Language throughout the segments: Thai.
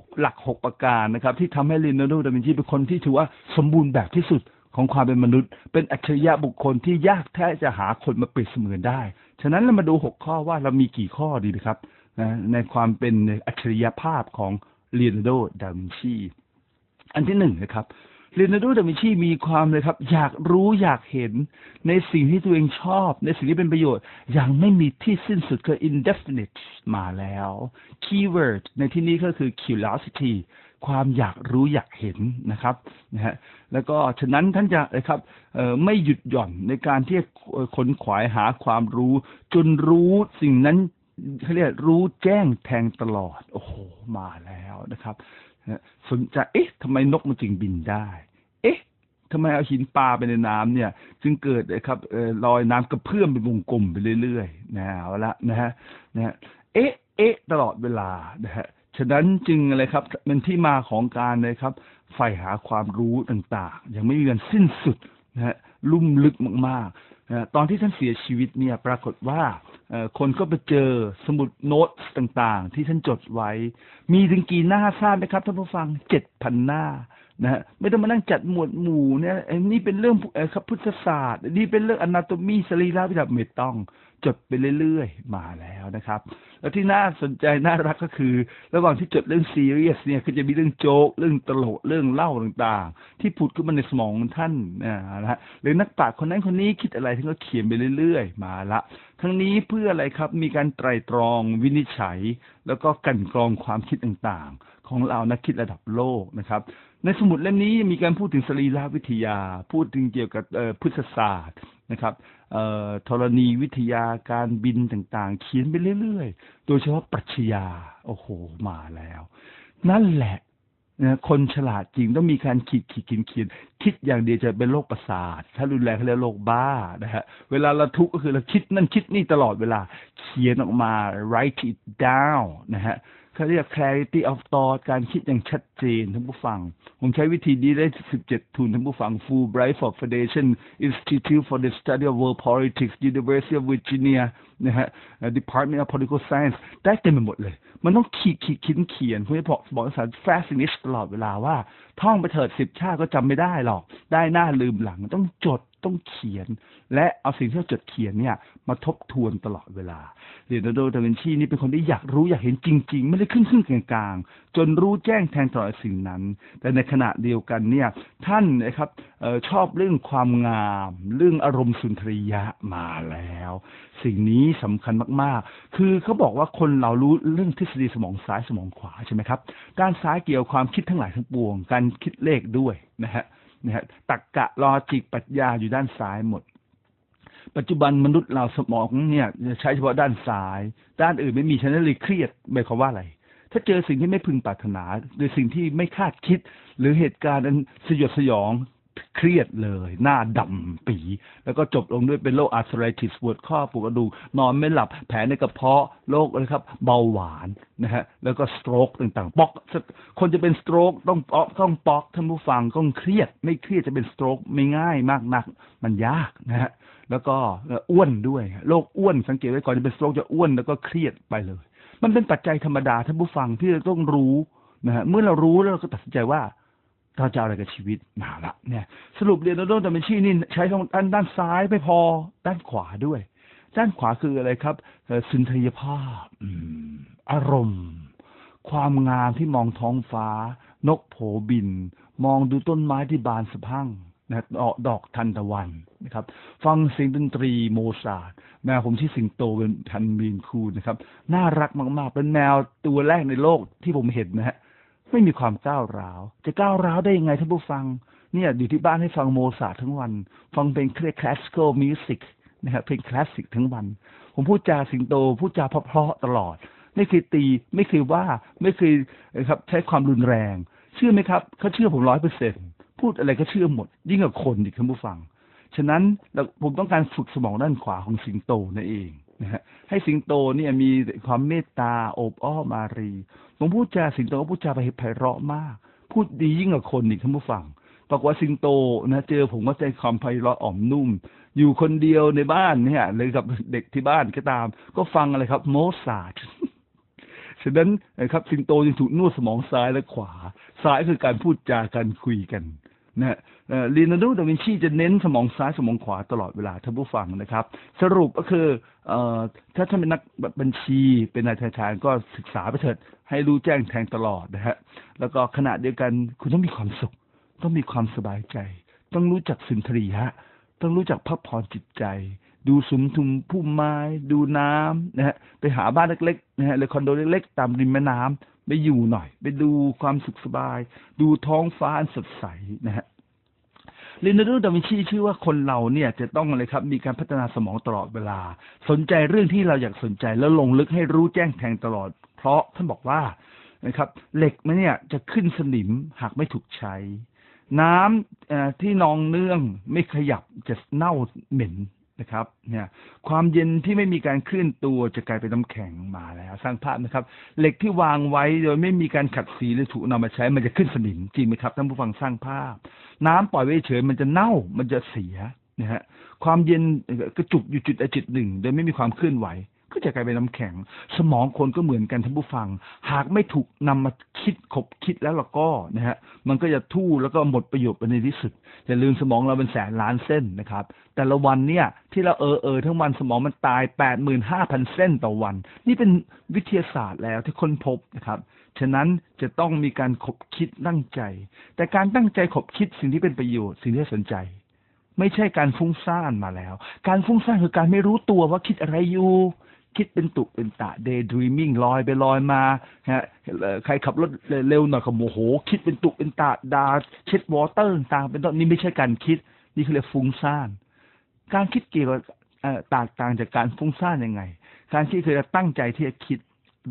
กหลักหกประการนะครับ ที่ทำให้ลีโอนาร์โดดาวินชีเป็นคนที่ถือว่าสมบูรณ์แบบที่สุดของความเป็นมนุษย์ เป็นอัจฉริยะบุคคลที่ยากแท้จะหาคนมาเปรียบเสมือนได้ ฉะนั้นเรามาดูหกข้อว่าเรามีกี่ข้อดีนะครับนะในความเป็นอัจฉริยภาพของลีโอนาร์โด ดาวินชี อันที่หนึ่งนะครับ เลโอนาร์โดดาวินชีมีความเลยครับ อยากรู้อยากเห็นในสิ่งที่ตัวเองชอบ ในสิ่งที่เป็นประโยชน์อย่างไม่มีที่สิ้นสุดคือ indefinite มาแล้ว keyword ในที่นี้ก็คือ curiosity ความอยากรู้อยากเห็นนะครับนะฮะแล้วก็ฉะนั้นท่านจะนะครับไม่หยุดหย่อนในการที่ค้นขวายหาความรู้ จนรู้สิ่งนั้น เขาเรียกรู้แจ้งแทงตลอด โอ้โห มาแล้วนะครับสนใจเอ๊ะทำไมนกมันจึงบินได้ เอ๊ะทำไมเอาหินปลาไปในน้ำเนี่ย จึงเกิดนะครับลอยน้ำกระเพื่อมเป็นวงกลมไปเรื่อยๆนะเอาละนะฮะนะฮะเอ๊ะเอ๊ะตลอดเวลานะฮะฉะนั้นจึงอะไรครับเป็นที่มาของการเลยครับใฝ่หาความรู้ต่างๆ ยังไม่มีวันสิ้นสุดนะฮะลุ่มลึกมากๆนะตอนที่ท่านเสียชีวิตเนี่ยปรากฏว่า คนก็ไปเจอสมุดโน้ตต่างๆ ที่ท่านจดไว้ มีถึงกี่หน้าทราบไหมครับท่านผู้ฟังเจ็ดพันหน้านะฮะไม่ต้องมานั่งจัดหมวดหมู่เนี่ยนี่เป็นเรื่องครับพุทธศาสตร์ นี่เป็นเรื่องอนาโตมีสรีระวิทยาไม่ต้อง จดไปเรื่อยๆ มาแล้วนะครับ แล้วที่น่าสนใจน่ารักก็คือ ระหว่างที่จดเรื่องซีเรียสเนี่ยคือจะมีเรื่องโจ๊กเรื่องตลกเรื่องเล่าต่างๆ ที่ผุดขึ้นมาในสมองท่านนะฮะหรือนักปราชญ์คนนั้นคนนี้คิดอะไรท่านก็เขียนไปเรื่อยๆ มาละ ทั้งนี้เพื่ออะไรครับมีการไตรตรองวินิจฉัย แล้วก็กันกรองความคิดต่างๆ ของเรานักคิดระดับโลกนะครับในสมุดเล่มนี้มีการพูดถึงสรีรวิทยา พูดถึงเกี่ยวกับพุทธศาสตร์นะครับ ธรณีวิทยาการบินต่างๆ เขียนไปเรื่อยๆ โดยเฉพาะปรัชญาโอ้โหมาแล้ว นั่นแหละ นะคนฉลาดจริงต้องมีการคิดคิดเขียนเขียนคิดอย่างเดียวจะเป็นโรคประสาท ถ้ารุนแรงเขาเรียกโรคบ้านะฮะเวลาเราทุกข์ก็คือเราคิดนั่นคิดนี่ตลอดเวลา เขียนออกมา write it down นะฮะเขาเรียก clarity of thought การคิดอย่างชัดเจนท่านผู้ฟัง ผมใช้วิธีนี้ได้ 17 ทุนท่านผู้ฟัง Fulbright for Foundation Institute for the Study of World Politics University of Virginia นะฮะ Department of Political Science ได้เต็มไปหมดเลย มันต้องขีดขีดคิดเขียนคุณจะบอกบอกภาษา fascinist ตลอดเวลาว่า ท่องไปเถิดสิบชาติก็จำไม่ได้หรอก ได้หน้าลืมหลังต้องจด ต้องเขียน และเอาสิ่งที่เราจดเขียนเนี่ยมาทบทวนตลอดเวลาเรียนโด ดาวินชีนี่เป็นคนที่อยากรู้อยากเห็นจริง ๆ ไม่ได้ครึ่งครึ่งกลางๆ จนรู้แจ้งแทงตลอดสิ่งนั้น แต่ในขณะเดียวกันเนี่ยท่านนะครับออชอบเรื่องความงาม เรื่องอารมณ์สุนทรียะมาแล้ว สิ่งนี้สำคัญมากๆ คือเขาบอกว่าคนเรารู้เรื่องทฤษฎีสมองซ้ายสมองขวาใช่ไหมครับ ด้านซ้ายเกี่ยวความคิดทั้งหลายทั้งปวง การคิดเลขด้วยนะฮะ นะฮะตักกะลอจิกปัญญาอยู่ด้านซ้ายหมด ปัจจุบันมนุษย์เราสมองเนี่ยใช้เฉพาะด้านซ้าย ด้านอื่นไม่มีฉะนั้นเลยเครียดหมายความว่าอะไร ถ้าเจอสิ่งที่ไม่พึงปรารถนา หรือสิ่งที่ไม่คาดคิด หรือเหตุการณ์อันสยดสยอง เครียดเลย หน้าดำปี แล้วก็จบลงด้วยเป็นโรคอาร์ทไรติสปวดข้อปวดกระดูกนอนไม่หลับแผลในกระเพาะโรคอะไรครับ เบาหวานนะฮะแล้วก็สโตรกต่างๆป๊อก คนจะเป็นสโตรกต้องป๊อกต้องป๊อกท่านผู้ฟังต้องเครียด ไม่เครียดจะเป็นสโตรกไม่ง่ายมากนัก มันยากนะฮะแล้วก็อ้วนด้วยโรคอ้วนสังเกตไว้ก่อนจะเป็นสโตรกจะอ้วนแล้วก็เครียดไปเลย มันเป็นปัจจัยธรรมดาท่านผู้ฟังที่เราต้องรู้นะฮะเมื่อเรารู้แล้วเราก็ตัดสินใจว่า เราจะอะไรกับชีวิตมาละเนี่ย สรุปเรียนโดดามิชีนี่ใช้ทางด้านด้านซ้ายไม่พอด้านขวาด้วย ด้านขวาคืออะไรครับสุนทรียภาพอารมณ์ ความงามที่มองท้องฟ้า นกโผบิน มองดูต้นไม้ที่บานสะพั่งนะดอกดอกทันตะวันนะครับ ฟังเสียงดนตรีโมซาร์ทแมวผมที่สิงโตเป็นพันมีนคูนะครับ น่ารักมาก ๆ เป็นแมวตัวแรกในโลกที่ผมเห็นนะฮะ ไม่มีความก้าวร้าว จะก้าวร้าวได้ยังไงท่านผู้ฟัง เนี่ยอยู่ที่บ้านให้ฟังโมซาทั้งวัน ฟังเพลงคลาสสิคอลมิวสิกนะครับเพลงคลาสสิกทั้งวัน ผมพูดจาสิงโต พูดจาเพราะๆตลอด ไม่เคยตี ไม่เคยว่า ไม่เคยครับใช้ความรุนแรง เชื่อไหมครับเขาเชื่อผมร้อยเปอร์เซ็นพูดอะไรก็เชื่อหมด ยิ่งกว่าคนอีกท่านผู้ฟัง ฉะนั้นผมต้องการฝึกสมองด้านขวาของสิงโตนั่นเอง นะฮะให้สิงโตเนี่ยมีความเมตตาโอบอ้อมอารีผมพูดจาสิงโตก็พูดจาไปไพเราะมาก พูดดียิ่งกว่าคนอีกท่านผู้ฟังบอกฏว่าสิงโตนะเจอผมก็ใจความไพเราะอ่อมนุ่ม อยู่คนเดียวในบ้านเนี่ยเลยกับเด็กที่บ้านก็ตาม ก็ฟังอะไรครับ โมซาร์ทฉะนั้นนะครับสิงโตจึงถูกนวดสมองซ้ายและขวา ซ้ายคือการพูดจาการคุยกัน นะฮะลีนาร์โด ดาวินชีจะเน้นสมองซ้ายสมองขวาตลอดเวลาท่านผู้ฟังนะครับ สรุปก็คือเอ่อถ้าท่านเป็นนักบัญชีเป็นนายธนาคารก็ศึกษาไปเถิดให้รู้แจ้งแทงตลอดนะฮะแล้วก็ขณะเดียวกันคุณต้องมีความสุข ต้องมีความสบายใจ ต้องรู้จักสุนทรียะต้องรู้จักพักผ่อนจิตใจ ดูสุมทุมพุ่มไม้ ดูน้ำนะฮะไปหาบ้านเล็กๆนะฮะหรือคอนโดเล็กๆตามริมแม่น้ำ ไปอยู่หน่อย ไปดูความสุขสบาย ดูท้องฟ้านสดใสนะฮะเลโอนาร์โดดาวินชีชื่อว่าคนเราเนี่ยจะต้องอะไรครับ มีการพัฒนาสมองตลอดเวลา สนใจเรื่องที่เราอยากสนใจแล้วลงลึกให้รู้แจ้งแทงตลอด เพราะท่านบอกว่านะครับ เหล็กมันเนี่ยจะขึ้นสนิมหากไม่ถูกใช้ น้ำที่นองเนื่องไม่ขยับจะเน่าเหม็น นะครับ เนี่ย ความเย็นที่ไม่มีการเคลื่อนตัวจะกลายเป็นน้ำแข็งมาแล้ว สร้างภาพนะครับ เหล็กที่วางไว้โดยไม่มีการขัดสีหรือถูกนำมาใช้ มันจะขึ้นสนิมจริงไหมครับท่านผู้ฟังสร้างภาพ น้ำปล่อยไว้เฉยมันจะเน่ามันจะเสียนะฮะความเย็นกระจุกอยู่จุดใดจุดหนึ่ง โดยไม่มีความเคลื่อนไหว ก็จะกลายเป็นน้ำแข็ง สมองคนก็เหมือนกันท่านผู้ฟัง หากไม่ถูกนำมาคิดขบคิดแล้วเราก็นะฮะมันก็จะทู่แล้วก็หมดประโยชน์ไปในที่สุดอย่าลืมสมองเราเป็นแสนล้านเส้นนะครับ แต่ละวันเนี่ยที่เราเออเออทั้งวันสมองมันตายแปดหมื่นห้าพันเส้นต่อวัน นี่เป็นวิทยาศาสตร์แล้วที่ค้นพบนะครับฉะนั้นจะต้องมีการขบคิดตั้งใจ แต่การตั้งใจขบคิดสิ่งที่เป็นประโยชน์สิ่งที่สนใจไม่ใช่การฟุ้งซ่านมาแล้ว การฟุ้งซ่านคือการไม่รู้ตัวว่าคิดอะไรอยู่ คิดเป็นตุเป็นตะ daydreaming ลอยไปลอยมาฮะใครขับรถเร็วหน่อยก็โมโห คิดเป็นตุเป็นตะดาเช็ดวอเตอร์ต่างเป็นต้นนี่ไม่ใช่การคิด นี่คือเรียกฟุ้งซ่าน การคิดเกี่ยวกับต่างต่างจากการฟุ้งซ่านยังไง การคิดคือตั้งใจที่จะคิด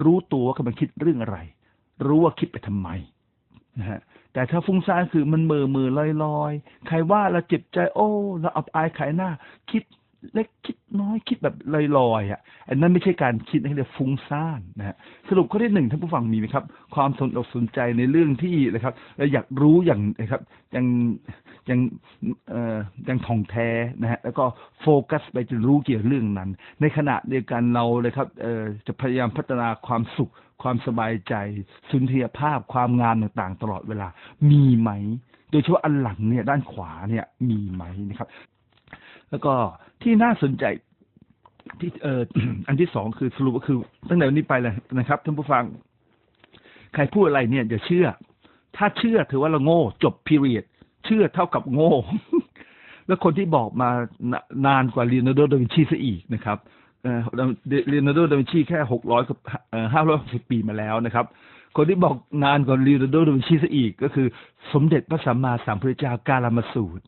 รู้ตัวว่ากำลังคิดเรื่องอะไร รู้ว่าคิดไปทำไมนะฮะแต่ถ้าฟุ้งซ่านคือมันมือมือลอยลอยๆใครว่าเราเจ็บใจโอ้เราอับอายขายหน้า คิด เล็กคิดน้อยคิดแบบลอยๆอะอันนั้นไม่ใช่การคิดให้เรียกฟุ้งซ่านนะฮะสรุปข้อที่หนึ่งท่านผู้ฟังมีไหมครับ ความสนอกสนใจในเรื่องที่นะครับเราอยากรู้อย่างนะครับอย่างอย่างเอ่ออย่างท่องแท้นะฮะแล้วก็โฟกัสไปจะรู้เกี่ยวกับเรื่องนั้น ในขณะเดียวกันเราเลยครับเอ่อจะพยายามพัฒนาความสุข ความสบายใจ สุนทรียภาพความงามต่างๆ ตลอดเวลามีไหม โดยเฉพาะอันหลังเนี่ยด้านขวาเนี่ยมีไหมนะครับ แล้วก็ที่น่าสนใจที่เอ่ออันที่สองคือสรุปก็คือ ตั้งแต่วันนี้ไปเลยนะครับท่านผู้ฟัง ใครพูดอะไรเนี่ยอย่าเชื่อ ถ้าเชื่อถือว่าเราโง่จบ period เชื่อเท่ากับโง่ แล้วคนที่บอกมานานานกว่าลีโอนาร์โดดาวินชีซะอีกนะครับลีโอนาร์โดดาวินชีแค่หกร้อยกับห้าร้อยสิบปีมาแล้วนะครับ คนที่บอกนานกว่าลีโอนาร์โดดาวินชีซะอีก ก็คือ สมเด็จพระสัมมาสัมพุทธเจ้าการามาสูตร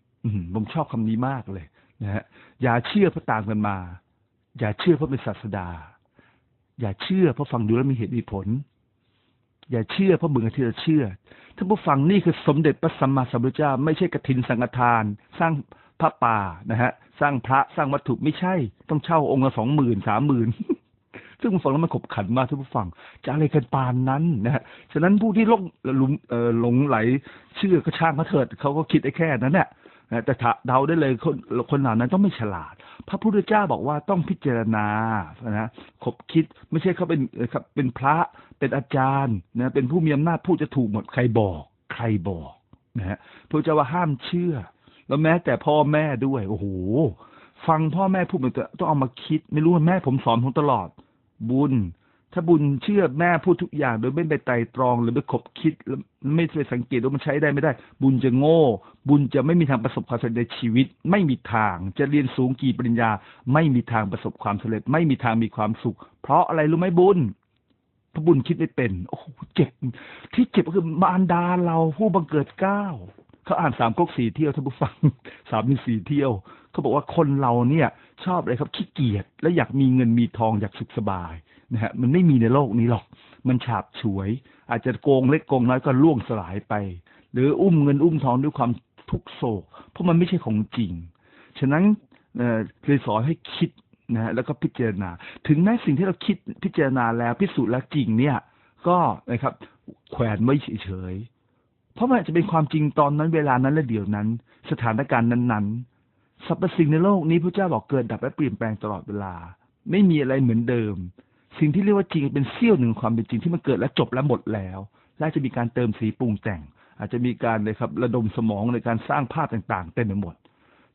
ผมชอบคำนี้มากเลย นะฮะอย่าเชื่อเพราะตามกันมา อย่าเชื่อเพราะเป็นศาสดา อย่าเชื่อเพราะฟังดูแล้วมีเหตุมีผล อย่าเชื่อเพราะมึงที่จะเชื่อท่านผู้ฟังนี่คือสมเด็จพระสัมมาสัมพุทธเจ้า ไม่ใช่กฐินสังฆทาน สร้างพระป่านะฮะ สร้างพระสร้างวัตถุไม่ใช่ ต้องเช่าองค์ละสองหมื่นสามหมื่นซึ่งผมฟังแล้วมันขบขันมากท่านผู้ฟังจะอะไรกันปานนั้นนะฮะฉะนั้นผู้ที่ลงหลงเอ่อหลงไหลเชื่อก็ช่างเขาเถิดเขาก็คิดได้แค่นั้นแหละ แต่เดาได้เลยคนคนเหล่านั้นต้องไม่ฉลาด พระพุทธเจ้าบอกว่าต้องพิจารณานะขบคิดไม่ใช่เขาเป็นเอ่อครับเป็นพระเป็นอาจารย์นะเป็นผู้มีอำนาจพูดจะถูกหมดใครบอกใครบอกนะฮะพระเจ้าว่าห้ามเชื่อ แล้วแม้แต่พ่อแม่ด้วย โอ้โหฟังพ่อแม่พูดมันต้องเอามาคิด ไม่รู้ว่าแม่ผมสอนผมตลอด บุญ ถ้าบุญเชื่อแม่พูดทุกอย่างโดยไม่ไปไตร่ตรองหรือไปขบคิดแล้วไม่ไปสังเกตว่ามันใช้ได้ไม่ได้ บุญจะโง่ บุญจะไม่มีทางประสบความสำเร็จในชีวิต ไม่มีทางจะเรียนสูงกี่ปริญญา ไม่มีทางประสบความสำเร็จ ไม่มีทางมีความสุข เพราะอะไรรู้ไหมบุญพระบุญคิดไม่เป็น โอ้โหเจ็บที่เจ็บก็คือมารดาเราผู้บังเกิดเก้าเขาอ่านสามก๊กสี่เที่ยวท่านผู้ฟังสามมีสี่เที่ยวเขาบอกว่าคนเราเนี่ย ชอบอะไรครับขี้เกียจและอยากมีเงินมีทองอยากสุขสบาย นะฮะมันไม่มีในโลกนี้หรอก มันฉาบฉวย อาจจะโกงเล็กโกงน้อยก็ล่วงสลายไป หรืออุ้มเงินอุ้มทองด้วยความทุกโศก เพราะมันไม่ใช่ของจริง ฉะนั้นเลยสอนให้คิดนะฮะแล้วก็พิจารณา ถึงแม้สิ่งที่เราคิดพิจารณาแล้วพิสูจน์แล้วจริงเนี่ย ก็นะครับ แขวนไว้เฉยๆเพราะมันอาจจะเป็นความจริงตอนนั้นเวลานั้นและเดี๋ยวนั้น สถานการณ์นั้นๆสรรพสิ่งในโลกนี้พระเจ้าบอกเกิดดับและเปลี่ยนแปลงตลอดเวลา ไม่มีอะไรเหมือนเดิม สิ่งที่เรียกว่าจริงเป็นเสี้ยวหนึ่งความเป็นจริงที่มันเกิดและจบและหมดแล้วและจะมีการเติมสีปรุงแต่ง อาจจะมีการเลยครับระดมสมองในการสร้างภาพต่างๆเต็มไปหมด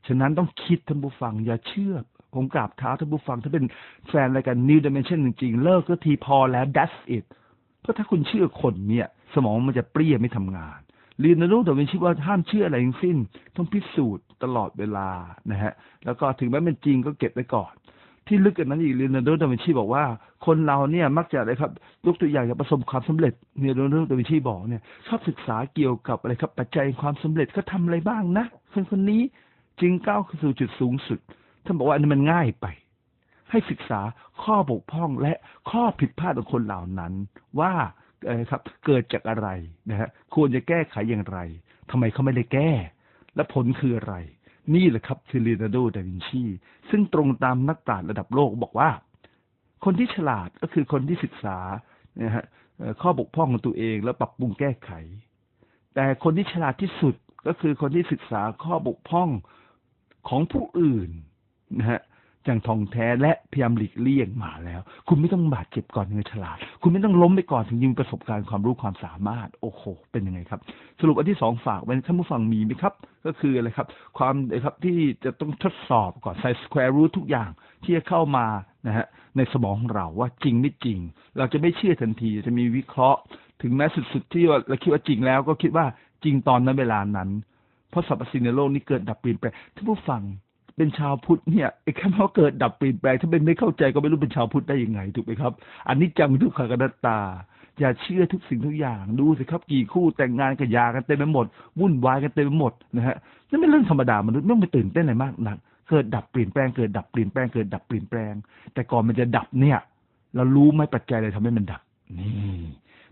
ฉะนั้นต้องคิดท่านผู้ฟังอย่าเชื่อผมกราบเท้าท่านผู้ฟังถ้าเป็นแฟนรายการ New Dimension จริงๆ เลิกก็ทีพอแล้ว that's it เพราะถ้าคุณเชื่อคนเนี่ย สมองมันจะเปรี้ยไม่ทำงานเรียนรู้แต่เป็นชีว่าห้ามเชื่ออะไรทั้งสิ้น ต้องพิสูจน์ตลอดเวลานะฮะแล้วก็ถึงแม้เป็นจริงก็เก็บไว้ก่อน ที่ลึกกันนั้นอีกเรียนรู้ดาวินชีบอกว่า คนเราเนี่ยมักจะอะไรครับยกตัวอย่างจะประสบความสำเร็จเรียนรู้ดาวินชีบอกเนี่ยชอบศึกษาเกี่ยวกับอะไรครับปัจจัยความสำเร็จเขาทาอะไรบ้างนะคนคนนี้จึงก้าวสู่จุดสูงสุดท่านบอกว่าอันนี้มันง่ายไป ให้ศึกษาข้อบกพร่องและข้อผิดพลาดของคนเหล่านั้นว่าครับเกิดจากอะไรนะฮะควรจะแก้ไขอย่างไรทำไมเขาไม่ได้แก้ และผลคืออะไร นี่แหละครับคือลีนาโด ดาวินชี ซึ่งตรงตามนักปราชญ์ระดับโลกบอกว่า คนที่ฉลาดก็คือคนที่ศึกษานะฮะข้อบกพร่องของตัวเองแล้วปรับปรุงแก้ไข แต่คนที่ฉลาดที่สุดก็คือคนที่ศึกษาข้อบกพร่องของผู้อื่นนะฮะ อย่างทองแท้และพยายามหลีกเลี่ยงมาแล้ว คุณไม่ต้องบาดเจ็บก่อนถึงจะฉลาด คุณไม่ต้องล้มไปก่อนถึงยิงประสบการณ์ความรู้ความสามารถ โอ้โห เป็นยังไงครับ สรุปอันที่สองฝากไว้ท่านผู้ฟังมีไหมครับ ก็คืออะไรครับ ความนะครับที่จะต้องทดสอบก่อนใส่ square root ทุกอย่างที่จะเข้ามานะฮะในสมองของเราว่าจริงไม่จริง เราจะไม่เชื่อทันทีจะมีวิเคราะห์ ถึงแม้สุดๆที่เราคิดว่าจริงแล้ว ก็คิดว่าจริงตอนนั้นเวลานั้น เพราะสรรพสิ่งในโลกนี้เกิดดับเปลี่ยนแปลงท่านผู้ฟัง เป็นชาวพุทธเนี่ยไอ้คำว่าเกิดดับเปลี่ยนแปลงถ้าเป็นไม่เข้าใจก็ไม่รู้เป็นชาวพุทธได้ยังไงถูกไหมครับอันนี้จังทุกขกนัตตา อย่าเชื่อทุกสิ่งทุกอย่างดูสิครับกี่คู่แต่งงานกันยากันเต็มไปหมด วุ่นวายกันเต็มไปหมดนะฮะนั่นเป็นเรื่องธรรมดามนุษย์ไม่ต้องไปตื่นเต้นอะไรมากนักเกิดดับเปลี่ยนแปลงเกิดดับเปลี่ยนแปลงเกิดดับเปลี่ยนแปลง แต่ก่อนมันจะดับเนี่ย เรารู้ไหมปัจจัยอะไรทำให้มันดับนี่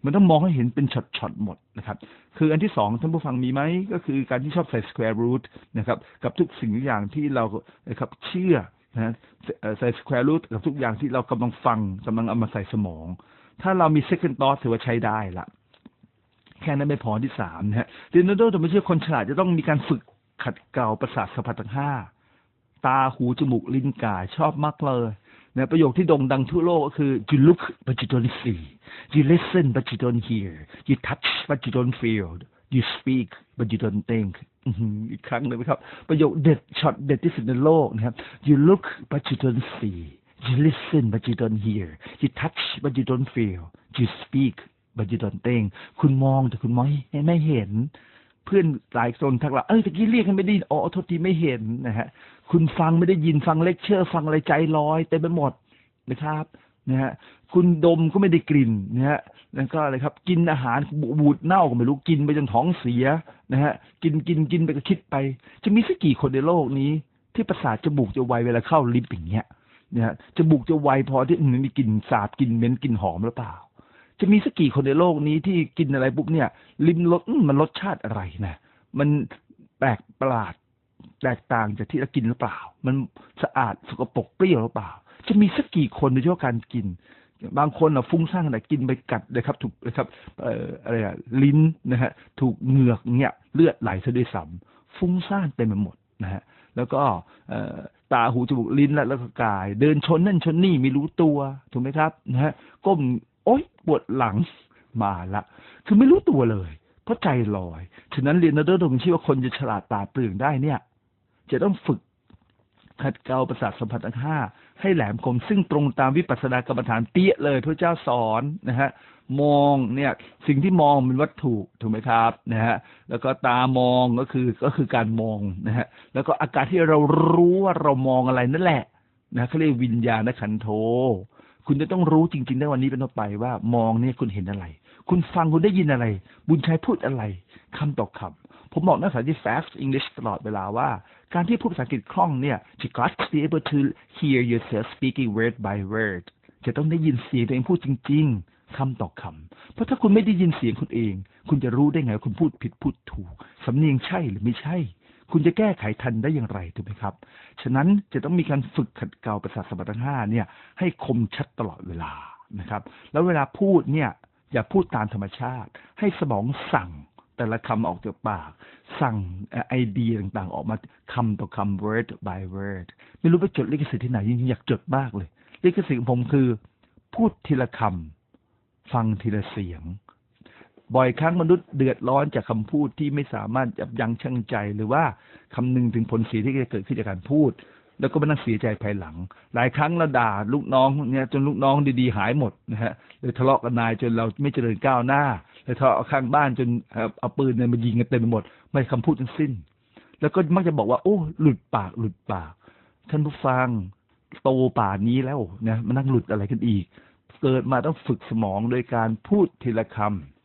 มันต้องมองให้เห็นเป็นช็อตๆหมดนะครับ คืออันที่สองท่านผู้ฟังมีไหมก็คือการที่ชอบใส่ square root นะครับ กับทุกสิ่งทุกอย่างที่เรานะครับเชื่อนะใส่ square root กับทุกอย่างที่เรากำลังฟังกำลังเอามาใส่สมอง ถ้าเรามี second thought ถือว่าใช้ได้ละแค่นั้นไม่พอที่สามนะฮะเรนโดแต่ไม่ใช่คนฉลาดจะต้องมีการฝึกขัดเกลาประสาทสัมผัสทั้งห้าตาหูจมูกลิ้นกายชอบมากเลย นะประโยคที่โด่งดังทั่วโลกก็คือ you look but you don't see you listen but you don't hear you touch but you don't feel you speak but you don't think อีกครั้งหนึ่งไหมครับ ประโยคเด็ดช็อตเด็ดที่สุดในโลกนะครับ you look but you don't see you listen but you don't hear you touch but you don't feel you speak but you don't think คุณมองแต่คุณไม่ไม่เห็น เพื่อนหลายคนทักเราเอ้ยตะกี้เรียกกันไม่ได้อ๋อโทษทีไม่เห็นนะฮะ คุณฟังไม่ได้ยินฟังเลคเชอร์ ฟังอะไรใจลอยเต็มไปหมดนะครับนะฮะคุณดมก็ไม่ได้กลิ่นนะฮะแล้วก็อะไรครับ กินอาหารบูดเน่าก็ไม่รู้กินไปจนท้องเสียนะฮะ กินกินกินไปก็คิดไป จะมีสักกี่คนในโลกนี้ ที่ประสาทจมูกจะไวเวลาเข้าลิฟต์อย่างเงี้ยนะฮะจมูกจะไวพอที่มันมีกลิ่นสาบกลิ่นเหม็นกลิ่นหอมหรือเปล่า จะมีสักกี่คนในโลกนี้ที่กินอะไรปุ๊บเนี่ย ลิ้มรสมันรสชาติอะไรนะมันแปลกประหลาด แตกต่างจากที่เรากินหรือเปล่า มันสะอาดสกปรกเปรี้ยวหรือเปล่า จะมีสักกี่คนในเรื่องการกิน บางคนอะฟุ้งซ่านแต่กินไปกัดเลยครับ ถูกนะครับเอ่ออะไรอะลิ้นนะฮะถูกเหงือกเนี่ยเลือดไหลซะด้วยซ้ำฟุ้งซ่านเต็มไปหมดนะฮะแล้วก็เอ่อตาหูจมูกลิ้นและแล้วก็กาย เดินชนนั่นชนนี่ไม่รู้ตัวถูกไหมครับนะฮะก้มโอ๊ยปวดหลังมาละ คือไม่รู้ตัวเลย เพราะใจลอย ฉะนั้นเรียนนเดอร์ดงชื่อว่าคนจะฉลาดตาเปลืองได้เนี่ย จะต้องฝึกขัดเกลาประสาทสัมผัสทั้งห้าให้แหลมคม ซึ่งตรงตามวิปัสสนากรรมฐานเปี้ยเลยพระเจ้าสอนนะฮะมองเนี่ยสิ่งที่มองเป็นวัตถุถูกไหมครับนะฮะแล้วก็ตามองก็คือก็คือการมองนะฮะแล้วก็อาการที่เรารู้ว่าเรามองอะไรนั่นแหละนะเขาเรียกวิญญาณขันโท คุณจะต้องรู้จริงๆในวันนี้เป็นต้นไปว่ามองเนี่ยคุณเห็นอะไร คุณฟังคุณได้ยินอะไร บุญชัยพูดอะไรคำต่อคำผมบอกนักศึกษาที่ fast English ตลอดเวลาว่า การที่พูดภาษาอังกฤษคล่องเนี่ย you got to be able to hear yourself speaking word by word จะต้องได้ยินเสียงตัวเองพูดจริง ๆคำต่อคำเพราะถ้าคุณไม่ได้ยินเสียงคุณเอง คุณจะรู้ได้ไงว่าคุณพูดผิดพูดถูกสำเนียงใช่หรือไม่ใช่ คุณจะแก้ไขทันได้อย่างไรถูกไหมครับ ฉะนั้นจะต้องมีการฝึกขัดเกลาประสาทสัมผัสห้าเนี่ย ให้คมชัดตลอดเวลานะครับ แล้วเวลาพูดเนี่ยอย่าพูดตามธรรมชาติ ให้สมองสั่ง แต่ละคำออกจากปาก สั่งไอเดียต่างๆ ออกมาคำต่อคำ word by word ไม่รู้ไปจดลิขสิทธิ์ที่ไหนยิ่งอยากจดมากเลย ลิขสิทธิ์ของผมคือ พูดทีละคำฟังทีละเสียง บ่อยครั้งมนุษย์เดือดร้อนจากคำพูดที่ไม่สามารถยับยั้งชั่งใจ หรือว่าคำนึงถึงผลเสียที่จะเกิดขึ้นจากการพูด แล้วก็มานั่งเสียใจภายหลัง หลายครั้งเราด่าลูกน้องเนี่ยจนลูกน้องดีๆหายหมดนะฮะหรือทะเลาะกันนายจนเราไม่เจริญก้าวหน้าหรือทะเลาะข้างบ้านจนเอาปืนเนี่ยมายิงกันเต็มไปหมด ไม่คำพูดทั้งสิ้น แล้วก็มักจะบอกว่าโอ้หลุดปากหลุดปากท่านผู้ฟังโตป่านี้แล้วนะมันนั่งหลุดอะไรกันอีก เกิดมาต้องฝึกสมองโดยการพูดทีละคำ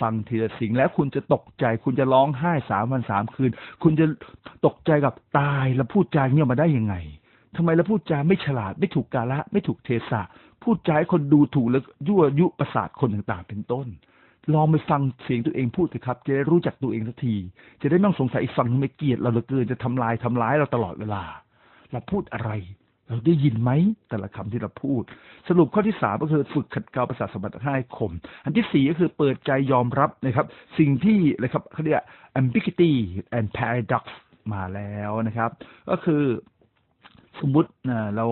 ฟังทีละสิ่งแล้วคุณจะตกใจ คุณจะร้องไห้สามวันสามคืน คุณจะตกใจกับตายแล้วพูดจาเงี้ยมาได้ยังไงทำไมเราพูดจาไม่ฉลาดไม่ถูกกาละ ไม่ถูกเทศะ พูดจาให้คนดูถูกแล้วยั่วยุประสาทคนต่างๆ เป็นต้น ลองไปฟังเสียงตัวเองพูดสิครับ จะได้รู้จักตัวเองสักที จะได้ไม่ต้องสงสัยอีกฝั่งนึงไม่เกลียดเราเหลือเกินจะทำลายทำร้ายเราตลอดเวลาเราพูดอะไร เราได้ยินไหมแต่ละคำที่เราพูด สรุปข้อที่สามก็คือฝึกขัดเกลาประสาทสมบัติให้คม อันที่สี่ก็คือเปิดใจยอมรับนะครับ สิ่งที่นะครับเขาเรียก ambiguity and paradox มาแล้วนะครับ ก็คือ สมมติเรา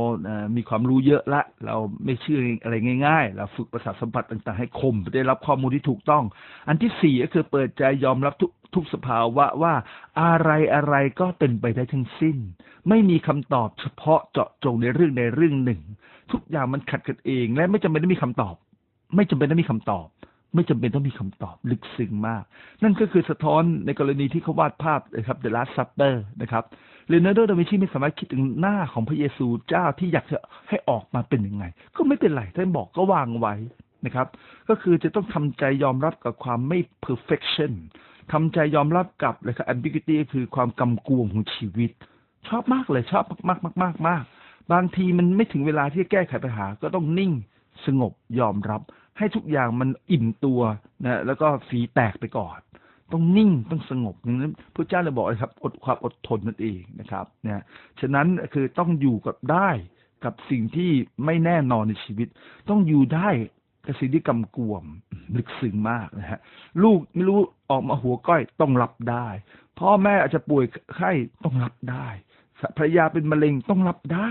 มีความรู้เยอะละ เราไม่เชื่ออะไรง่ายๆ เราฝึกประสาทสัมผัสต่างๆ ให้คม ได้รับข้อมูลที่ถูกต้อง อันที่สี่ก็คือเปิดใจยอมรับทุกทุกสภาวะว่าอะไรอะไรก็เป็นไปได้ทั้งสิ้น ไม่มีคำตอบเฉพาะเจาะจงในเรื่องใดเรื่องหนึ่ง ทุกอย่างมันขัดกันเอง และไม่จำเป็นต้องมีคำตอบ ไม่จำเป็นต้องมีคำตอบไม่จำเป็นต้องมีคำตอบลึกซึ้งมาก นั่นก็คือสะท้อนในกรณีที่เขาวาดภาพนะครับ The Last Supper นะครับ เลนาร์โด ดาวินชีไม่สามารถคิดถึงหน้าของพระเยซูเจ้าที่อยากจะให้ออกมาเป็นยังไง ก็ไม่เป็นไรท่านบอกก็วางไว้นะครับ ก็คือจะต้องทำใจยอมรับกับความไม่ perfection ทำใจยอมรับกับเลยครับ ambiguity คือความกำกวมของชีวิต ชอบมากเลยชอบมากมากมากมากบางทีมันไม่ถึงเวลาที่จะแก้ไขปัญหา ก็ต้องนิ่งสงบยอมรับ ให้ทุกอย่างมันอิ่มตัวนะแล้วก็ฝีแตกไปก่อน ต้องนิ่งต้องสงบอย่างนั้นพระเจ้าเลยบอกเลยครับ อดความอดทนนั่นเองนะครับนะฉะนั้นคือต้องอยู่กับได้กับสิ่งที่ไม่แน่นอนในชีวิต ต้องอยู่ได้กับสิ่งที่กำกวมลึกซึ้งมากนะฮะลูกไม่รู้ออกมาหัวก้อยต้องรับได้พ่อแม่อาจจะป่วยไข้ต้องรับได้ภรรยาเป็นมะเร็งต้องรับได้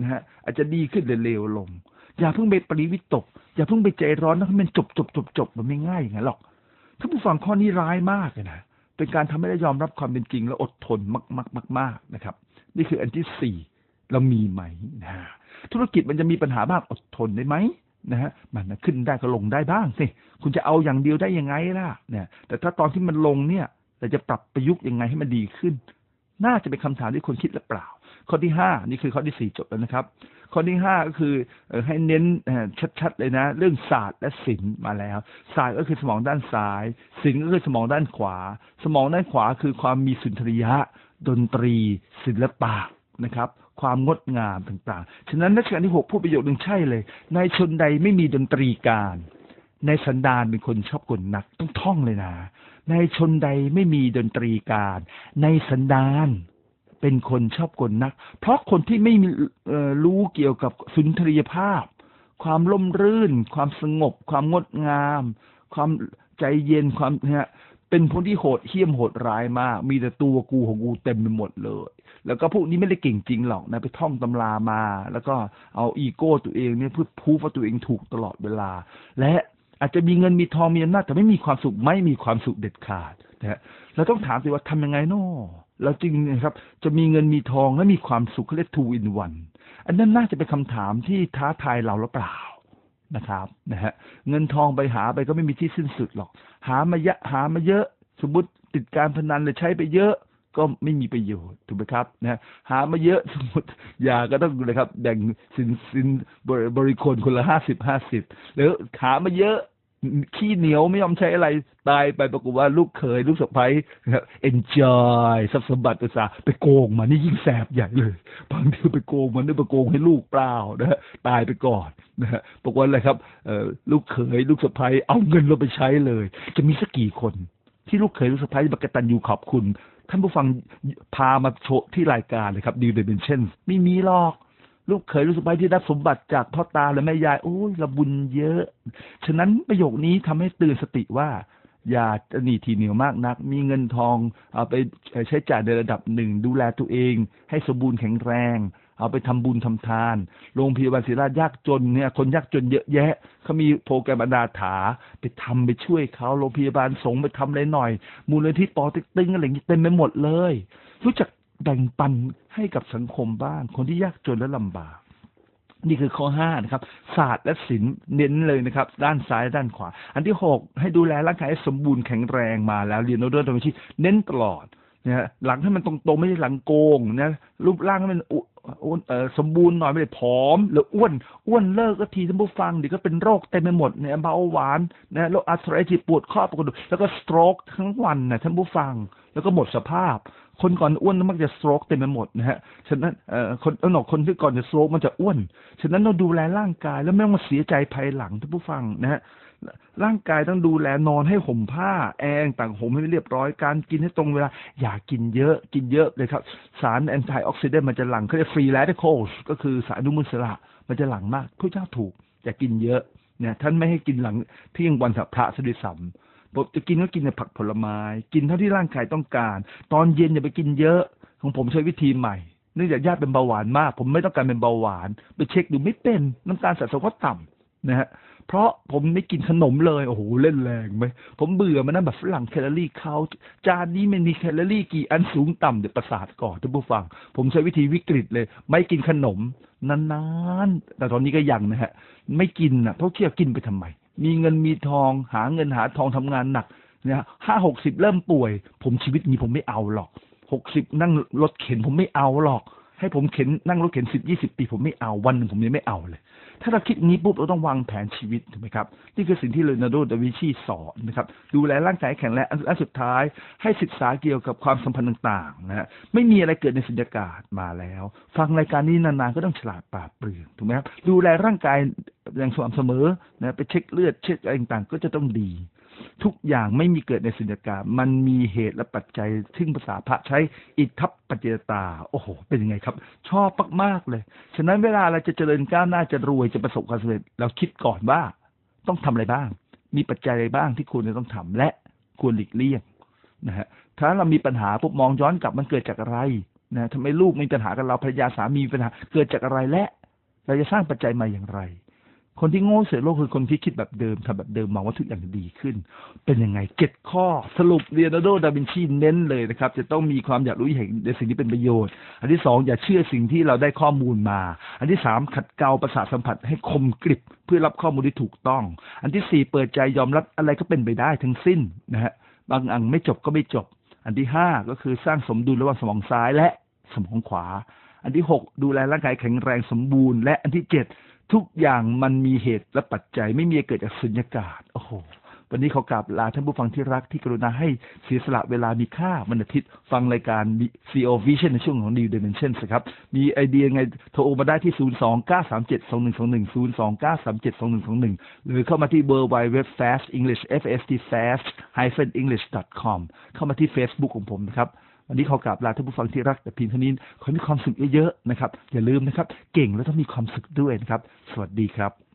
นะฮะอาจจะดีขึ้นหรือเลวลง อย่าเพิ่งไปปริวิตก อย่าเพิ่งไปใจร้อนนะมันจบจบจบจบมันไม่ง่ายอย่างนั้นหรอก ถ้าผู้ฟังข้อนี้ร้ายมากนะเป็นการทำให้ได้ยอมรับความเป็นจริง และอดทนมากๆมากๆนะครับ นี่คืออันที่สี่เรามีไหมนะธุรกิจมันจะมีปัญหาบ้างอดทนได้ไหมนะฮะมันขึ้นได้ก็ลงได้บ้างสิคุณจะเอาอย่างเดียวได้ยังไงล่ะเนี่ยแต่ถ้าตอนที่มันลงเนี่ยเราจะปรับประยุกต์ยังไงให้มันดีขึ้น น่าจะเป็นคำถามที่คนคิดหรือเปล่า ข้อที่ห้านี่คือข้อที่สี่จบแล้วนะครับ ข้อที่ห้าก็คือให้เน้นชัดๆเลยนะ เรื่องศาสตร์และศิลป์มาแล้วศาสตร์ก็คือสมองด้านซ้ายศิลป์ก็คือสมองด้านขวา สมองด้านขวาคือความมีสุนทรียะ ดนตรี ศิลปะนะครับ ความงดงามต่างๆ ฉะนั้นรัชกาลที่หกพูดประโยคนึงใช่เลยในชนใดไม่มีดนตรีการในสันดานเป็นคนชอบกลนักต้องท่องเลยนะในชนใดไม่มีดนตรีการ ในสันดาน เป็นคนชอบกลนัก เพราะคนที่ไม่มีรู้เกี่ยวกับสุนทรียภาพ ความล่มรื่น ความสงบ ความงดงาม ความใจเย็นความเนี่ยเป็นคนที่โหดเหี้ยมโหดร้ายมาก มีแต่ตัวกูของกูเต็มไปหมดเลย แล้วก็พวกนี้ไม่ได้เก่งจริงหรอกนะไปท่องตำรามา แล้วก็เอาอีโก้ตัวเองเนี่ยเพื่อพูดว่าตัวเองถูกตลอดเวลา และอาจจะมีเงินมีทองมีอำนาจแต่ไม่มีความสุขไม่มีความสุขเด็ดขาดนะฮะเราต้องถามสิว่าทำยังไงเนาะ เราจริงนะครับจะมีเงินมีทองและมีความสุขเรียก two in one อันนั้นน่าจะเป็นคำถามที่ท้าทายเราหรือเปล่านะครับนะฮะเงินทองไปหาไปก็ไม่มีที่สิ้นสุดหรอก หามาเยอะหามาเยอะ สมมติติดการพนันเลยใช้ไปเยอะก็ไม่มีประโยชน์ถูกไหมครับนะฮะหามาเยอะสมมติยาก็ต้องเลยครับแบ่งสินสินบริบริคนคนละห้าสิบห้าสิบแล้วหามาเยอะ ขี้เหนียวไม่ยอมใช้อะไรตายไปปรากฏว่าลูกเขยลูกสะใภ้นะครับ enjoy ทรัพย์สมบัติอุตสาห์ไปโกงมานี่ยิ่งแสบใหญ่เลยบางทีไปโกงมันด้วยไปโกงให้ลูกเปล่านะฮะตายไปก่อนนะฮะบอกว่าอะไรครับเอ่อลูกเขยลูกสะใภ้เอาเงินเราไปใช้เลย จะมีสักกี่คน ที่ลูกเขยลูกสะใภ้บักตันยูขอบคุณ ท่านผู้ฟังพามาโชว์ที่รายการเลยครับดีเดเ n นเช่นไม่มีหรอก ลูกเขยลูกสะใภ้ที่รับสมบัติจากพ่อตาและแม่ยายโอ้ยระบุญเยอะ ฉะนั้นประโยคนี้ทำให้ตื่นสติว่า อย่าหนีทีเหนียวมากนัก มีเงินทองเอาไปใช้จ่ายในระดับหนึ่งดูแลตัวเอง ให้สมบูรณ์แข็งแรง เอาไปทำบุญทำทาน โรงพยาบาลศิริราชยากจนเนี่ยคนยากจนเยอะแยะเขามีโปรแกรมอนาถาไปทำไปช่วยเขาโรงพยาบาลสงไปทำอะไรหน่อย มูลนิธิปอติ๊กตึงอะไรอย่างนี้เต็มไปหมดเลย รู้จัก แบ่งปันให้กับสังคมบ้าง คนที่ยากจนและลำบาก นี่คือข้อห้านะครับ ศาสตร์และศิลป์เน้นเลยนะครับ ด้านซ้ายด้านขวา อันที่หกให้ดูแลร่างกายให้สมบูรณ์แข็งแรงมาแล้วเรียนโนเดอร์ดาวินชีเน้นตลอด นะหลังให้มันตรงๆไม่ใช่หลังโกงนะรูปร่างให้มันอ้วนสมบูรณ์หน่อยไม่ได้ผอม หรืออ้วนอ้วนเลิกก็ทีท่านผู้ฟังเดี๋ยวก็เป็นโรคเต็มไปหมดเนี่ยเบาหวานนะโรคอาร์ทไรติปวดข้อปวดกระดูกแล้วก็สโตรกทั้งวันนะท่านผู้ฟัง แล้วก็หมดสภาพ คนก่อนอ้วนมักจะสโตรกเต็มไปหมดนะฮะฉะนั้นเอ่อคนเออหนอกคนที่ก่อนจะสโตรกมันจะอ้วน ฉะนั้นเราดูแลร่างกายแล้วไม่ต้องมาเสียใจภายหลังท่านผู้ฟังนะฮะ ร่างกายต้องดูแลนอนให้ห่มผ้า แอร์ต่างห่มให้เรียบร้อย การกินให้ตรงเวลา อย่ากินเยอะ กินเยอะเลยครับ สารแอนตี้ออกซิเดนต์มันจะหลั่งเขาเรียกฟรีแรดิคอลก็คือสารอนุมูลอิสระ มันจะหลั่งมากพระเจ้าถูก อย่ากินเยอะเนี่ยท่านไม่ให้กินหลังเที่ยงวันสัพระสดิสัมบอกจะกินก็กินแต่ผักผลไม้ กินเท่าที่ร่างกายต้องการ ตอนเย็นอย่าไปกินเยอะ ของผมใช้วิธีใหม่เนื่องจากญาติเป็นเบาหวานมาก ผมไม่ต้องการเป็นเบาหวาน ไปเช็คดูไม่เป็น น้ำตาลสะสมก็ต่ำนะฮะ เพราะผมไม่กินขนมเลย โอ้โห เล่นแรงไหมผมเบื่อมันนั่นแบบฝรั่งแคลอรี่เขาจานนี้มันมีแคลอรี่กี่อันสูงต่ำเดี๋ยวประสาทก่อนท่านผู้ฟัง ผมใช้วิธีวิกฤตเลย ไม่กินขนมนานๆ แต่ตอนนี้ก็ยังนะฮะ ไม่กินนะเพราะเคี่ยวกินไปทำไม มีเงินมีทองหาเงินหาทองทำงานหนักนะห้าหกสิบเริ่มป่วย ผมชีวิตนี้ผมไม่เอาหรอกหกสิบนั่งรถเข็นผมไม่เอาหรอก ให้ผมเข็นนั่งรถเข็นสิบยี่สิบปีผมไม่เอาวันหนึ่งผมยังไม่เอาเลย ถ้าเราคิดงี้ปุ๊บเราต้องวางแผนชีวิตถูกไหมครับนี่คือสิ่งที่เลโนาร์โดดาวิชีสอนนะครับดูแลร่างกายแข็งแรงอันสุดท้ายให้ศึกษาเกี่ยวกับความสัมพันธ์ต่างๆนะฮะไม่มีอะไรเกิดในสุญญากาศมาแล้ว ฟังรายการนี้นานๆก็ต้องฉลาดปราบเปรื่องถูกไหมครับดูแลร่างกายอย่างสม่ำเสมอนะไปเช็คเลือดเช็คอะไรต่างๆก็จะต้องดี ทุกอย่างไม่มีเกิดในสุญญากาศมันมีเหตุและปัจจัย ซึ่งภาษาพระใช้อิทัปปัจเจตา โอ้โห เป็นยังไงครับ ชอบมากๆเลย ฉะนั้นเวลาเราจะเจริญก้าวหน้าจะรวยจะประสบความสำเร็จเราคิดก่อนว่าต้องทำอะไรบ้าง มีปัจจัยอะไรบ้างที่ควรจะต้องทำและควรหลีกเลี่ยงนะฮะถ้าเรามีปัญหาปุ๊บมองย้อนกลับมันเกิดจากอะไรนะทำไมลูกมีปัญหากับเราภรรยาสามีมีปัญหาเกิดจากอะไรและ เราจะสร้างปัจจัยมาอย่างไร คนที่โง่เสียโลกคือคนที่คิดแบบเดิมทำแบบเดิมมองว่าทุกอย่างจะดีขึ้น เป็นยังไงเจ็ดข้อสรุปเรียนโดดาวินชีเน้นเลยนะครับ จะต้องมีความอยากรู้อยากเห็นในสิ่งที่เป็นประโยชน์ อันที่สองอย่าเชื่อสิ่งที่เราได้ข้อมูลมา อันที่สามขัดเกลาประสาทสัมผัสให้คมกริบเพื่อรับข้อมูลที่ถูกต้อง อันที่สี่เปิดใจยอมรับอะไรก็เป็นไปได้ทั้งสิ้นนะฮะบางอันไม่จบก็ไม่จบ อันที่ห้าก็คือสร้างสมดุลระหว่างสมองซ้ายและสมองขวา อันที่หกดูแลร่างกายแข็งแรงสมบูรณ์ และอันที่เจ็ด ทุกอย่างมันมีเหตุและปัจจัย ไม่มีเกิดจากสุญญากาศ โอ้โห วันนี้ขอกราบลาท่านผู้ฟังที่รักที่กรุณาให้เสียสละเวลามีค่าวันอาทิตย์ฟังรายการ CO Vision ในช่วงของ New Dimensions ครับ มีไอเดียไงโทรมาได้ที่ 0 2 9 3 7 2 1 2 1 0 2 9 3 7 2 1 2 1 หรือเข้ามาที่ w w w fast english F S T fast hyphen english com เข้ามาที่ Facebook ของผมนะครับ วันนี้ขอกราบลาท่านผู้ฟังที่รักแต่เพียงเท่านี้ขอให้มีความสุขเยอะๆนะครับอย่าลืมนะครับ เก่งแล้วต้องมีความสุขด้วยนะครับ สวัสดีครับ